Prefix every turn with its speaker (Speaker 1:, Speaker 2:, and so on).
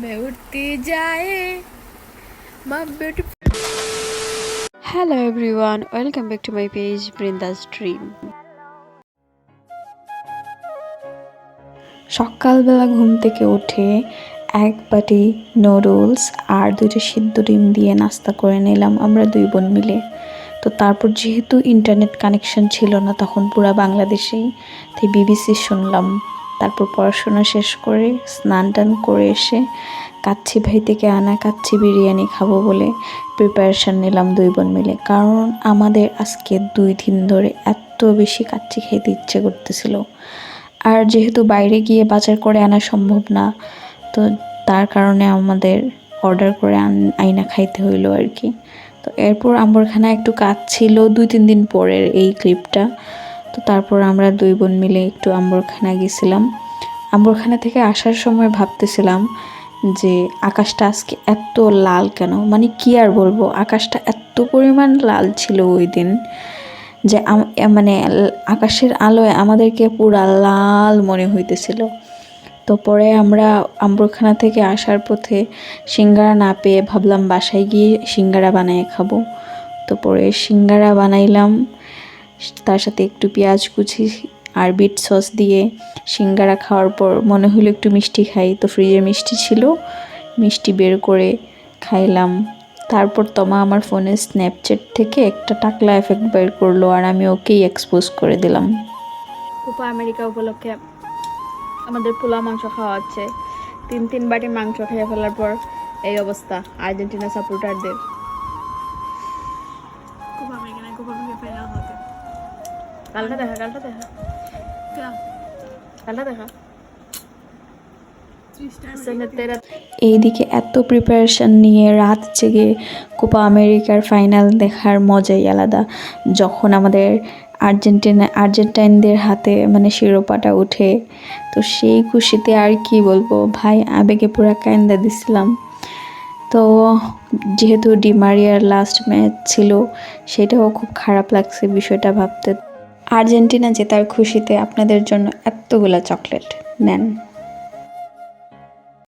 Speaker 1: मैं उठती जाए माँ beautiful
Speaker 2: hello everyone welcome back to my page Brinda's dream সকালবেলা ঘুম থেকে উঠে এক বাটি নুডলস আর দুটো সিদ্ধ ডিম দিয়ে নাস্তা করে নিলাম আমরা দুই বোন মিলে তো তারপর যেহেতু ইন্টারনেট কানেকশন ছিল না তখন পুরা বাংলাদেশেই তাই বিবিসি শুনলাম তারপর পড়াশোনা শেষ করে স্নান টান করে এসে কাচ্ছি ভাই থেকে আনা কাচ্ছি বিরিয়ানি খাব বলে প্রিপারেশান নিলাম দুই বোন মিলে। কারণ আমাদের আজকে দুই দিন ধরে এত বেশি কাচ্ছি খেতে ইচ্ছে করতেছিল। আর যেহেতু বাইরে গিয়ে বাজার করে আনা সম্ভব না, তো তার কারণে আমাদের অর্ডার করে আইনা খাইতে হইল আর কি। তো এরপর আম্বরখানা একটু কাজ ছিল দুই তিন দিন পরের এই ক্লিপটা তো তারপর আমরা দুই বোন মিলে একটু আম্বরখানা গেছিলাম। আম্বরখানা থেকে আসার সময় ভাবতেছিলাম যে আকাশটা আজকে এত লাল কেন? মানে কি আর বলব? আকাশটা এত পরিমাণ লাল ছিল ওই দিন যে মানে আকাশের আলোয় আমাদেরকে পুরা লাল মনে হইতেছিল। তো পরে আমরা আম্বরখানা থেকে আসার পথে সিঙ্গারা না পেয়ে ভাবলাম বাসায় গিয়ে সিঙ্গারা বানিয়ে খাব। তো পরে সিঙ্গারা বানাইলাম। তার সাথে একটু পেঁয়াজ কুচি আর বিট সস দিয়ে সিঙ্গারা খাওয়ার পর মনে হলো একটু মিষ্টি খাই। তো ফ্রিজে মিষ্টি ছিল মিষ্টি বের করে খাইলাম। তারপর তোমা আমার ফোনে স্ন্যাপচ্যাট থেকে একটা টাকলা এফেক্ট বের করল আর আমি ওকেই এক্সপোজ করে দিলাম।
Speaker 1: কোপা আমেরিকা উপলক্ষে আমাদের পোলা মাংস খাওয়া হচ্ছে। তিন তিন বাটি মাংস খেয়ে ফেলার পর এই অবস্থা আর্জেন্টিনা সাপোর্টারদের।
Speaker 3: final হতে
Speaker 1: কালটা দেখা কালটা দেখা। কালটা দেখা।
Speaker 2: এইদিকে এত প্রিপারেশন নিয়ে রাত জেগে কোপা আমেরিকার ফাইনাল দেখার মজাই আলাদা। যখন আমাদের আর্জেন্টিনা আর্জেন্টাইনদের হাতে মানে শিরোপাটা ওঠে তো সেই খুশিতে আর কি বলব ভাই আবেগে পুরা কান্দা দিছিলাম। তো যেহেতু ডিমারিয়ার লাস্ট ম্যাচ ছিল সেটাও খুব খারাপ লাগছে বিষয়টা ভাবতে। আর্জেন্টিনা জেতার খুশিতে আপনাদের জন্য এতগুলো চকলেট নেন।